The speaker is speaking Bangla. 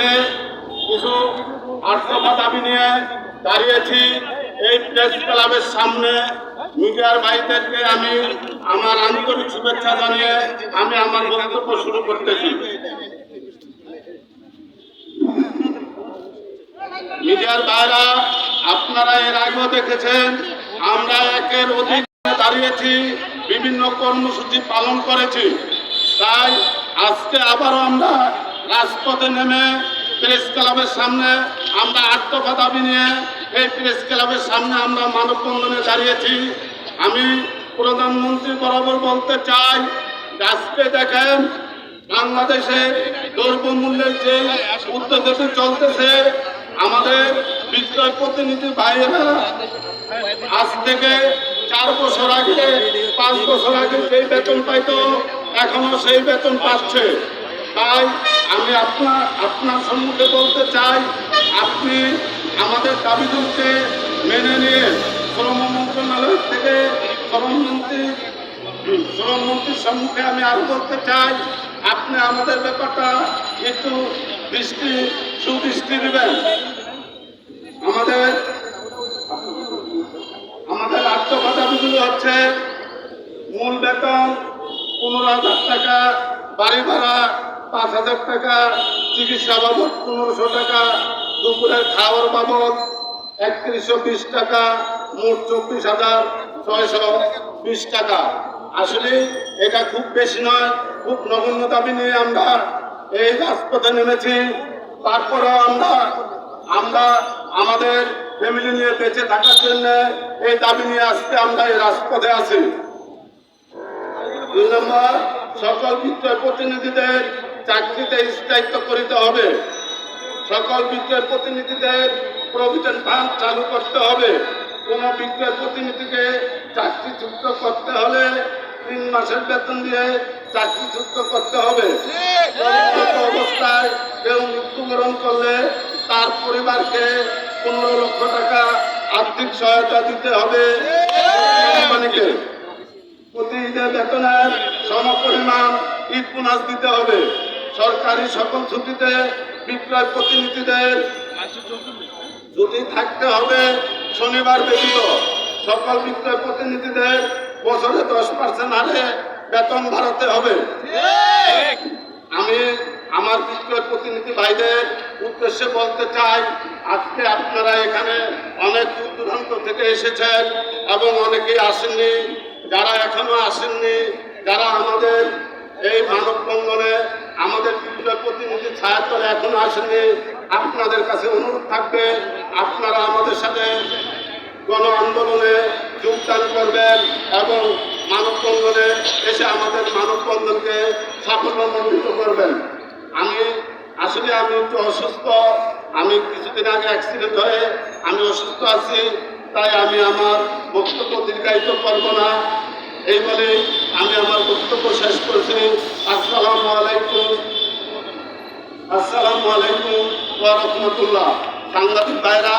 আজকে কিছু আর্থবা দাবি নিয়ে দাঁড়িয়েছি এই প্রেস ক্লাবের সামনে। মিডিয়ার ভাইদেরকে আমি আমার আন্তরিক শুভেচ্ছা জানিয়ে আমি আমার বক্তব্য শুরু করতেছি। মিডিয়ার ভাইরা, আপনারা এর আগেও দেখেছেন, আমরা একের অধিক দাঁড়িয়েছি, বিভিন্ন কর্মসূচি পালন করেছি। তাই আজকে আবারও আমরা রাজপথে নেমে প্রেস ক্লাবের সামনে আমরা দাবি নিয়ে এই প্রেস ক্লাবের সামনে আমরা মানববন্ধনে দাঁড়িয়েছি। আমি প্রধানমন্ত্রী বরাবর বলতে চাই, আজকে দেখেন বাংলাদেশে দ্রব্যমূল্যের যে উদ্যোগতি চলতেছে, আমাদের বিক্রয় প্রতিনিধি ভাইয়েরা আজ থেকে চার বছর আগে, পাঁচ বছর আগে যেই বেতন পাইতো, এখনও সেই বেতন পাচ্ছে। তাই আমি আপনার আপনার সম্মুখে বলতে চাই, আপনি আমাদের দাবিগুলোকে মেনে নিয়ে শ্রম মন্ত্রণালয় থেকে শ্রমমন্ত্রী শ্রমমন্ত্রীর সম্মুখে আমি আরও বলতে চাই, আপনি আমাদের ব্যাপারটা একটু দৃষ্টি, সুদৃষ্টি দেবেন। আমাদের আমাদের আত্মকথাগুলো হচ্ছে মূল বেতন, পনেরো হাজার টাকা, বাড়ি ভাড়া পাঁচ হাজার টাকা, চিকিৎসা বাবদ পনেরোশো টাকা, দুপুরের খাওয়ার বাবদ একত্রিশশো বিশ টাকা, মোট চব্বিশ হাজার ছয়শো বিশ টাকা। আসলে এটা খুব বেশি নয়, খুব নগণ্য দাবি নিয়ে আমরা এই রাজপথে নেমেছি। তারপরেও আমরা আমরা আমাদের ফ্যামিলি নিয়ে বেঁচে থাকার জন্য এই দাবি নিয়ে আসতে আমরা এই রাজপথে আছি। দুই নম্বর, সকল বিক্রয় প্রতিনিধিদের চাকরিতে স্থায়িত্ব করিতে হবে। সকল বিক্রয় প্রতিনিধিদের প্রভিডেন্ট ফান্ড চালু করতে হবে। কোন বিক্রয় প্রতিনিধিকে চাকরিচ্যুত করতে হলে তিন মাসের বেতন দিয়ে চাকরিচ্যুত করতে হবে। অবস্থায় কেউ মৃত্যুবরণ করলে তার পরিবারকে পনেরো লক্ষ টাকা আর্থিক সহায়তা দিতে হবে। কোম্পানিকে প্রতি ঈদের বেতনের সমপরিমাণ ঈদ বোনাস দিতে হবে। সরকারি সকল ছুটিতে বিক্রয় প্রতিনিধিদের ছুটি থাকতে হবে, শনিবার ব্যতীত সকল বিক্রয় প্রতিনিধিদের বছরে দশ পার্সেন্ট হারে বেতন বাড়াতে হবে। আমি আমার বিক্রয় প্রতিনিধি ভাইদের উদ্দেশ্যে বলতে চাই, আজকে আপনারা এখানে অনেক দূর দূরান্ত থেকে এসেছেন এবং অনেকেই আসেননি। যারা এখনও আসেননি, যারা আমাদের এই মানববন্ধনে আমাদের বিক্রয় প্রতিনিধি ছায়াতলে এখনও আসেনি আপনাদের কাছে অনুরোধ থাকবে, আপনারা আমাদের সাথে গণ আন্দোলনে যোগদান করবেন এবং মানববন্ধনে এসে আমাদের মানববন্ধনকে সাফল্যমণ্ডিত করবেন। আমি, আসলে আমি একটু অসুস্থ, আমি কিছুদিন আগে অ্যাক্সিডেন্ট হয়ে আমি অসুস্থ আছি, তাই আমি আমার বক্তব্য দীর্ঘায়িত করব না। এই বলে আমি আমার বক্তব্য শেষ করছি। আসসালামু আলাইকুম। ওয়া রাহমাতুল্লাহ। সাংবাদিক ভাইরা